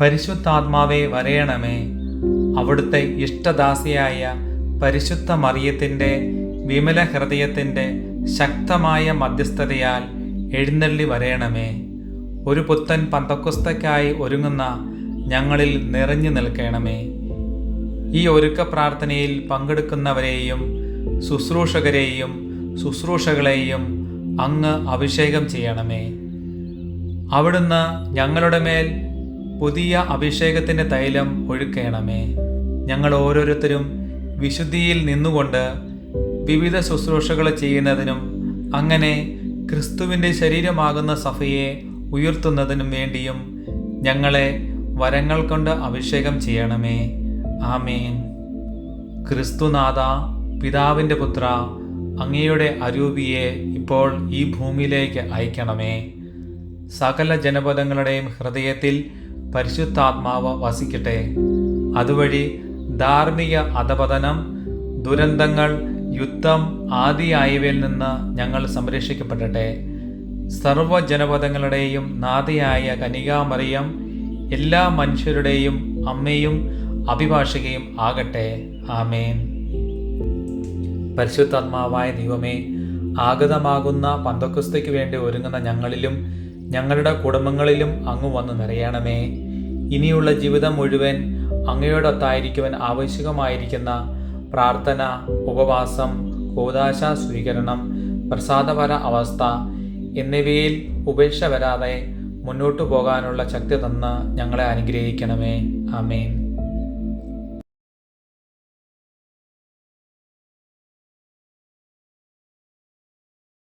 പരിശുദ്ധാത്മാവെ വരയണമേ. അവിടുത്തെ ഇഷ്ടദാസിയായ പരിശുദ്ധ മറിയത്തിന്റെ വിമല ഹൃദയത്തിന്റെ ശക്തമായ മധ്യസ്ഥതയാൽ എഴുന്നള്ളി വരയണമേ. ഒരു പുത്തൻ പന്തക്കുസ്തയ്ക്കായി ഒരുങ്ങുന്ന ഞങ്ങളിൽ നിറഞ്ഞു നിൽക്കണമേ. ഈ ഒരുക്ക പ്രാർത്ഥനയിൽ പങ്കെടുക്കുന്നവരെയും ശുശ്രൂഷകരെയും ശുശ്രൂഷകളെയും അങ്ങ് അഭിഷേകം ചെയ്യണമേ. അവിടുന്ന് ഞങ്ങളുടെ മേൽ പുതിയ അഭിഷേകത്തിന്റെ തൈലം ഒഴുക്കണമേ. ഞങ്ങൾ ഓരോരുത്തരും വിശുദ്ധിയിൽ നിന്നുകൊണ്ട് വിവിധ ശുശ്രൂഷകൾ ചെയ്യുന്നതിനും അങ്ങനെ ക്രിസ്തുവിന്റെ ശരീരമാകുന്ന സഭയെ ഉയർത്തുന്നതിനും വേണ്ടിയും ഞങ്ങളെ വരങ്ങൾ കൊണ്ട് അഭിഷേകം ചെയ്യണമേ. ആമേൻ. ക്രിസ്തുനാഥ പിതാവിന്റെ പുത്ര അങ്ങയുടെ അരൂപിയെ ഇപ്പോൾ ഈ ഭൂമിയിലേക്ക് അയക്കണമേ. സകല ജനപദങ്ങളുടെയും ഹൃദയത്തിൽ പരിശുദ്ധാത്മാവ് വസിക്കട്ടെ. അതുവഴി ധാർമ്മിക അധപതനം ദുരന്തങ്ങൾ യുദ്ധം ആദിയായവയിൽ നിന്ന് ഞങ്ങൾ സംരക്ഷിക്കപ്പെടട്ടെ. സർവജനപദങ്ങളുടെയും നാഥയായ കനികാമറിയം എല്ലാ മനുഷ്യരുടെയും അമ്മയും അഭിഭാഷകയും ആകട്ടെ. ആമേൻ. പരിശുദ്ധാത്മാവായ ദൈവമേ ആഗതമാകുന്ന പന്തക്കുസ്തയ്ക്ക് വേണ്ടി ഒരുങ്ങുന്ന ഞങ്ങളിലും ഞങ്ങളുടെ കുടുംബങ്ങളിലും അങ്ങ് വന്ന് നിറയണമേ. ഇനിയുള്ള ജീവിതം മുഴുവൻ അങ്ങയോടൊത്തായിരിക്കുവാൻ ആവശ്യമായിരിക്കുന്ന പ്രാർത്ഥന ഉപവാസം കൂതാശ സ്വീകരണം പ്രസാദപര അവസ്ഥ എന്നിവയിൽ ഉപേക്ഷ വരാതെ മുന്നോട്ടു പോകാനുള്ള ശക്തി തന്ന് ഞങ്ങളെ അനുഗ്രഹിക്കണമേ. ആമേൻ.